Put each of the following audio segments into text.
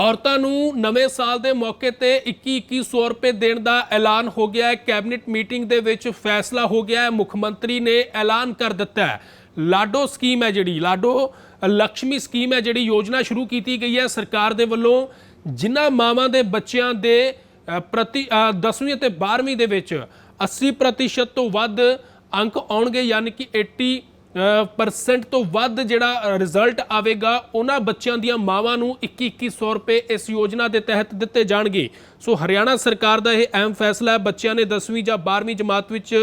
ਔਰਤਾਂ ਨੂੰ ਨਵੇਂ ਸਾਲ ਦੇ ਮੌਕੇ ਤੇ 21-2100 ਰੁਪਏ ਦੇਣ ਦਾ ਐਲਾਨ ਹੋ ਗਿਆ ਹੈ। ਕੈਬਨਿਟ ਮੀਟਿੰਗ ਦੇ ਵਿੱਚ ਫੈਸਲਾ ਹੋ ਗਿਆ ਹੈ। ਮੁੱਖ ਮੰਤਰੀ ਨੇ ਐਲਾਨ ਕਰ ਦਿੱਤਾ ਹੈ। ਲਾਡੋ ਸਕੀਮ ਹੈ ਜਿਹੜੀ, ਲਾਡੋ ਲక్ష్ਮੀ ਸਕੀਮ ਹੈ ਜਿਹੜੀ ਯੋਜਨਾ ਸ਼ੁਰੂ ਕੀਤੀ ਗਈ ਹੈ। ਸਰਕਾਰ ਦੇ ਵੱਲੋਂ ਜਿਨ੍ਹਾਂ ਮਾਵਾਂ ਦੇ ਬੱਚਿਆਂ ਦੇ ਪ੍ਰਤੀ 10ਵੀਂ ਅਤੇ 12ਵੀਂ ਦੇ ਵਿੱਚ 80% ਤੋਂ ਵੱਧ ਅੰਕ ਆਉਣਗੇ, ਯਾਨੀ ਕਿ 80 ਪਰਸੈਂਟ ਤੋਂ ਵੱਧ ਜਿਹੜਾ ਰਿਜ਼ਲਟ ਆਵੇਗਾ, ਉਹਨਾਂ ਬੱਚਿਆਂ ਦੀਆਂ ਮਾਵਾਂ ਨੂੰ 21-2100 ਰੁਪਏ ਇਸ ਯੋਜਨਾ ਦੇ ਤਹਿਤ ਦਿੱਤੇ ਜਾਣਗੇ। ਸੋ ਹਰਿਆਣਾ ਸਰਕਾਰ ਦਾ ਇਹ ਅਹਿਮ ਫੈਸਲਾ ਹੈ। ਬੱਚਿਆਂ ਨੇ 10ਵੀਂ ਜਾਂ 12ਵੀਂ ਜਮਾਤ ਵਿੱਚ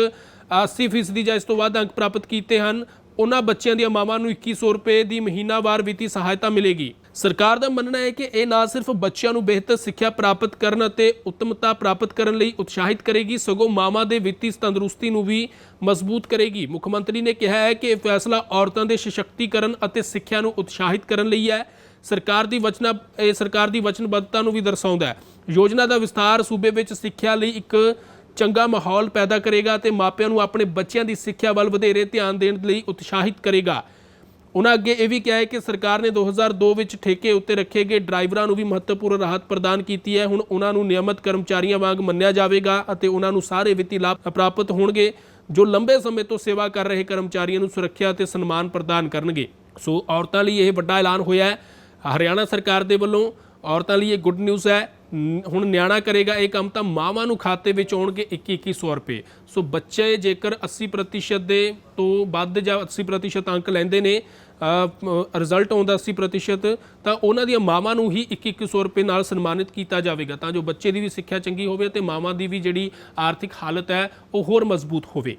80% ਜਾਂ ਇਸ ਤੋਂ ਵੱਧ ਅੰਕ ਪ੍ਰਾਪਤ ਕੀਤੇ ਹਨ। ਉਹਨਾਂ ਬੱਚਿਆਂ ਦੀਆਂ ਮਾਵਾਂ ਨੂੰ 2100 ਰੁਪਏ ਦੀ ਮਹੀਨਾਵਾਰ ਵਿੱਤੀ ਸਹਾਇਤਾ ਮਿਲੇਗੀ। ਸਰਕਾਰ ਦਾ ਮੰਨਣਾ ਹੈ ਕਿ ਇਹ ਨਾ ਸਿਰਫ ਬੱਚਿਆਂ ਨੂੰ ਬਿਹਤਰ ਸਿੱਖਿਆ ਪ੍ਰਾਪਤ ਕਰਨ ਅਤੇ ਉੱਤਮਤਾ ਪ੍ਰਾਪਤ ਕਰਨ ਲਈ ਉਤਸ਼ਾਹਿਤ ਕਰੇਗੀ, ਸਗੋਂ ਮਾਵਾਂ ਦੇ ਵਿੱਤੀ ਤੰਦਰੁਸਤੀ ਨੂੰ ਵੀ ਮਜ਼ਬੂਤ ਕਰੇਗੀ। ਮੁੱਖ ਮੰਤਰੀ ਨੇ ਕਿਹਾ ਹੈ ਕਿ ਇਹ ਫੈਸਲਾ ਔਰਤਾਂ ਦੇ ਸਸ਼ਕਤੀਕਰਨ ਅਤੇ ਸਿੱਖਿਆ ਨੂੰ ਉਤਸ਼ਾਹਿਤ ਕਰਨ ਲਈ ਹੈ। ਸਰਕਾਰ ਦੀ ਵਚਨਾ, ਇਹ ਸਰਕਾਰ ਦੀ ਵਚਨਬੱਧਤਾ ਨੂੰ ਵੀ ਦਰਸਾਉਂਦਾ ਹੈ। ਯੋਜਨਾ ਦਾ ਵਿਸਥਾਰ ਸੂਬੇ ਵਿੱਚ ਸਿੱਖਿਆ ਲਈ ਇੱਕ ਚੰਗਾ ਮਾਹੌਲ ਪੈਦਾ ਕਰੇਗਾ ਤੇ ਮਾਪਿਆਂ ਨੂੰ ਆਪਣੇ ਬੱਚਿਆਂ ਦੀ ਸਿੱਖਿਆ ਵੱਲ ਵਧੇਰੇ ਧਿਆਨ ਦੇਣ ਲਈ ਉਤਸ਼ਾਹਿਤ ਕਰੇਗਾ। ਉਹਨਾਂ ਅੱਗੇ ਇਹ ਵੀ ਕਿਹਾ ਹੈ ਕਿ ਸਰਕਾਰ ਨੇ 2002 ਵਿੱਚ ਠੇਕੇ ਉੱਤੇ ਰੱਖੇ ਗਏ ਡਰਾਈਵਰਾਂ ਨੂੰ ਵੀ ਮਹੱਤਵਪੂਰਨ ਰਾਹਤ ਪ੍ਰਦਾਨ ਕੀਤੀ ਹੈ। ਹੁਣ ਉਹਨਾਂ ਨੂੰ ਨਿਯਮਤ ਕਰਮਚਾਰੀਆਂ ਵਾਂਗ ਮੰਨਿਆ ਜਾਵੇਗਾ ਅਤੇ ਉਹਨਾਂ ਨੂੰ ਸਾਰੇ ਵਿੱਤੀ ਲਾਭ ਪ੍ਰਾਪਤ ਹੋਣਗੇ, ਜੋ ਲੰਬੇ ਸਮੇਂ ਤੋਂ ਸੇਵਾ ਕਰ ਰਹੇ ਕਰਮਚਾਰੀਆਂ ਨੂੰ ਸੁਰੱਖਿਆ ਅਤੇ ਸਨਮਾਨ ਪ੍ਰਦਾਨ ਕਰਨਗੇ। ਸੋ ਔਰਤਾਂ ਲਈ ਇਹ ਵੱਡਾ ਐਲਾਨ ਹੋਇਆ ਹੈ। ਹਰਿਆਣਾ ਸਰਕਾਰ ਦੇ ਵੱਲੋਂ ਔਰਤਾਂ ਲਈ ਇਹ ਗੁੱਡ ਨਿਊਜ਼ ਹੈ। ਹੁਣ ਨਿਆਣਾ ਕਰੇਗਾ ਇਹ ਕੰਮ ਤਾਂ ਮਾਵਾਂ ਨੂੰ ਖਾਤੇ ਵਿੱਚ ਆਉਣਗੇ 21-2100 ਰੁਪਏ। ਸੋ ਬੱਚੇ ਜੇਕਰ 80% ਦੇ ਤੋਂ ਵੱਧ ਜਾਂ 80% ਅੰਕ ਲੈਂਦੇ ਨੇ ਰਿਜ਼ਲਟ ਆਉਂਦਾ 80% ਤਾਂ ਉਹਨਾਂ ਦੀਆਂ ਮਾਵਾਂ ਨੂੰ ਹੀ 21-2100 ਰੁਪਏ ਨਾਲ ਸਨਮਾਨਿਤ ਕੀਤਾ ਜਾਵੇਗਾ। ਤਾਂ ਜੋ ਬੱਚੇ ਦੀ ਵੀ ਸਿੱਖਿਆ ਚੰਗੀ ਹੋਵੇ ਤੇ ਮਾਵਾਂ ਦੀ ਵੀ ਜਿਹੜੀ ਆਰਥਿਕ ਹਾਲਤ ਹੈ, ਉਹ ਹੋਰ ਮਜ਼ਬੂਤ ਹੋਵੇ।